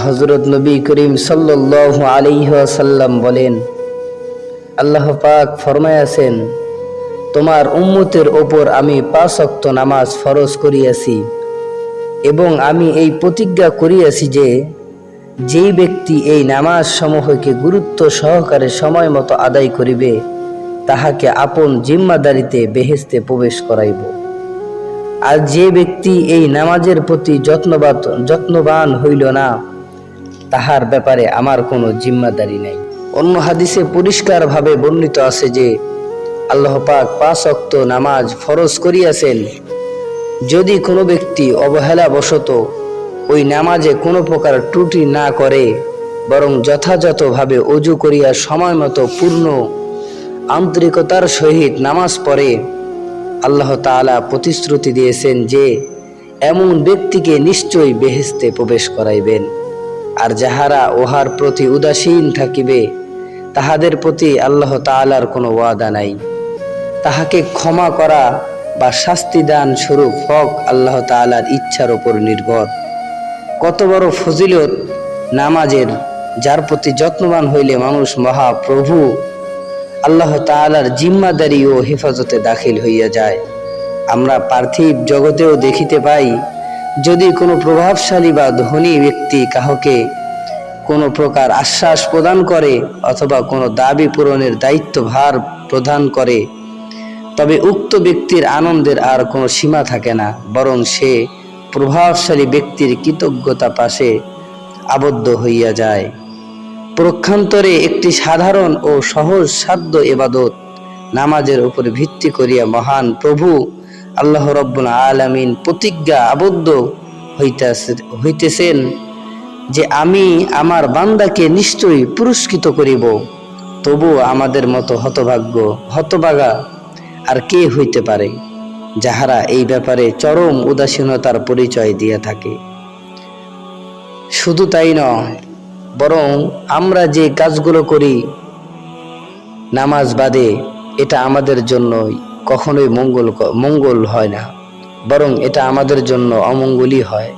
হজরত নবী করিম সাল্লাহ আলিহাসাল্লাম বলেন, আল্লাহ পাক ফরমায়াছেন, তোমার উম্মতের ওপর আমি পাঁচ অক্ত নামাজ ফরজ করিয়াছি এবং আমি এই প্রতিজ্ঞা করিয়াছি যে, যেই ব্যক্তি এই নামাজ সমূহকে গুরুত্ব সহকারে সময় মতো আদায় করিবে, তাহাকে আপন জিম্মাদারিতে বেহেস্তে প্রবেশ করাইব। আর যে ব্যক্তি এই নামাজের প্রতি যত্নবান যত্নবান হইল না তাহার ব্যাপারে আমার কোনো জিম্মাদারি নাই। অন্য হাদিসে পরিষ্কারভাবে বর্ণিত আছে যে, আল্লাহ পাক পাঁচ অক্ত নামাজ ফরজ করিয়াছেন। যদি কোনো ব্যক্তি অবহেলাবশত ওই নামাজে কোনো প্রকার ত্রুটি না করে, বরং যথাযথভাবে অজু করিয়া সময় মতো পূর্ণ আন্তরিকতার সহিত নামাজ পড়ে, আল্লাহ তাআলা প্রতিশ্রুতি দিয়েছেন যে, এমন ব্যক্তিকে নিশ্চয়ই বেহেস্তে প্রবেশ করাইবেন। আর যাহারা উহার প্রতি উদাসীন থাকিবে, তাহাদের প্রতি আল্লাহ তাআলার কোনো ওয়াদা নাই। তাহাকে ক্ষমা করা বা শাস্তি দান স্বরূপ হক আল্লাহ তাআলার ইচ্ছার উপর নির্ভর। কত বড় ফজিলত নামাজের, যার প্রতি যত্নবান হইলে মানুষ মহাপ্রভু আল্লাহ তাআলার জিম্মাদারি ও হেফাজতে দাখিল হইয়া যায়। আমরা পার্থিব জগতেও দেখিতে পাই যদি কোনো প্রভাবশালী বা ধনী ব্যক্তি কাহকে কোনো প্রকার আশ্বাস প্রদান করে অথবা কোনো দাবি পূরণের দায়িত্বভার প্রদান করে, তবে উক্ত ব্যক্তির আনন্দের আর কোনো সীমা থাকে না, বরং সে প্রভাবশালী ব্যক্তির কৃতজ্ঞতা পাশে আবদ্ধ হইয়া যায়। প্রক্ষান্তরে একটি সাধারণ ও সহজ সাধ্য এবাদত নামাজের উপর ভিত্তি করিয়া মহান প্রভু আল্লাহ রব্বুল আলামিন প্রতিজ্ঞা আবদ্ধ হইতেছে হইতেছেন যে আমি আমার বান্দাকে নিশ্চয়ই পুরস্কৃত করিব। তবু আমাদের মতো হতভাগ্য হতবাগা আর কে হইতে পারে, যাহারা এই ব্যাপারে চরম উদাসীনতার পরিচয় দিয়ে থাকে। শুধু তাই নয়, বরং আমরা যে কাজগুলো করি, নামাজ বাদে এটা আমাদের জন্য কখনোই মঙ্গল মঙ্গল হয় না বরং এটা আমাদের জন্য অমঙ্গলই হয়।